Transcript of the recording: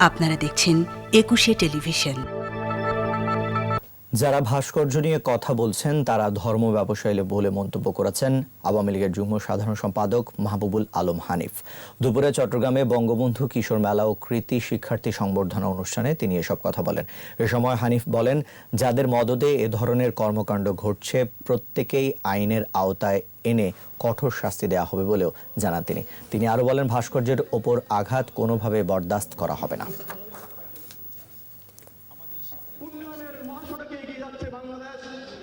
আপনারা দেখছেন একুশে টেলিভিশন। যারা ভাস্কর্য নিয়ে কথা বলছেন, তারা ধর্ম ব্যবসায়ী বলে মন্তব্য করেছেন আওয়ামী লীগের যুগ্ম সাধারণ সম্পাদক মাহবুবুল আলম হানিফ। দুপুরে চট্টগ্রামে বঙ্গবন্ধু কিশোর মেলা ও কৃতি শিক্ষার্থী সংবর্ধনা অনুষ্ঠানে তিনি এসব কথা বলেন। এ সময় হানিফ বলেন, যাদের মদদে এ ধরনের কর্মকাণ্ড ঘটছে, প্রত্যেকেই আইনের আওতায় এনে কঠোর শাস্তি দেওয়া হবে বলেও জানান তিনি। তিনি আরও বলেন, ভাস্কর্যের ওপর আঘাত কোনোভাবে বরদাস্ত করা হবে না। বাংলাদেশ।